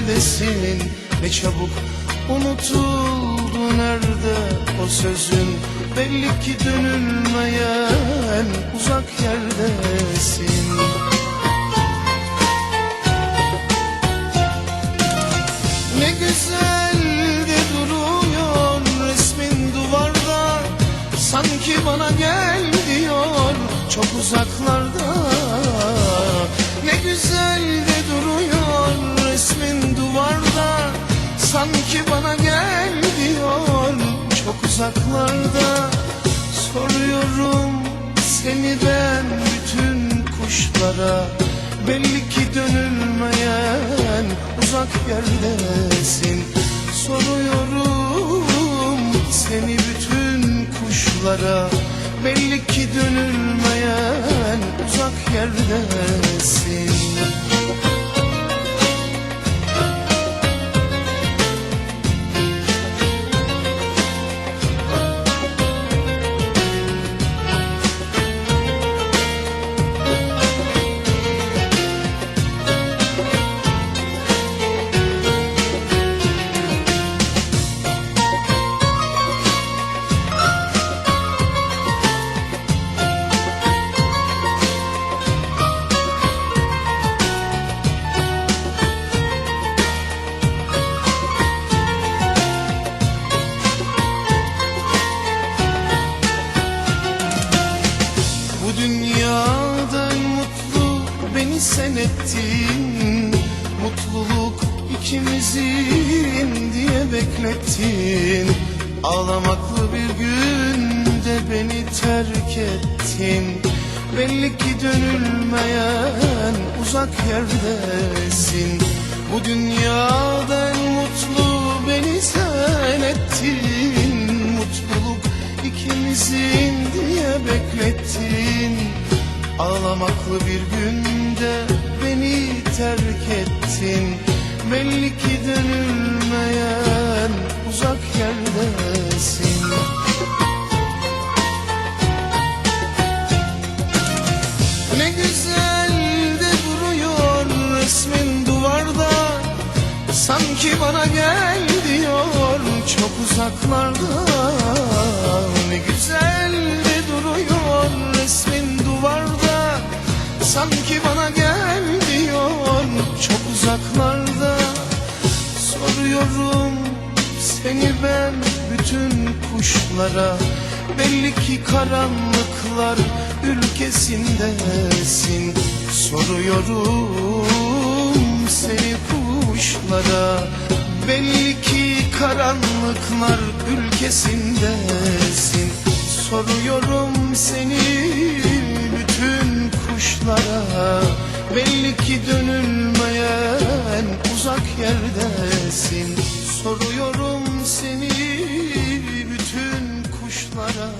neredesin Ne çabuk unutuldu nerede o sözün? Belli ki dönülmeyen uzak yerdesin. Ne güzel de duruyor resmin duvarda. Sanki bana gel diyor çok uzaklarda uzaklarda Soruyorum seni ben bütün kuşlara. Belli ki dönülmeyen uzak yerdesin. Soruyorum seni bütün kuşlara. Belli ki dönülmeyen uzak yerdesin ettin Mutluluk ikimizin diye beklettin. Ağlamaklı bir günde beni terk ettin. Belli ki dönülmeyen uzak yerdesin. Bu dünyada en mutlu beni sen ettin. Mutluluk ikimizin diye beklettin Ağlamaklı bir günde beni terk ettin. Belli ki dönülmeyen uzak yerdesin. Ne güzel de duruyor resmin duvarda. Sanki bana gel diyor çok uzaklarda. Ne güzel Sanki bana gel diyor çok uzaklarda Soruyorum seni ben bütün kuşlara. Belli ki karanlıklar ülkesindesin. Soruyorum seni kuşlara. Belli ki karanlıklar ülkesindesin. Soruyorum seni kuşlara Belli ki dönülmeyen uzak yerdesin. Soruyorum seni bütün kuşlara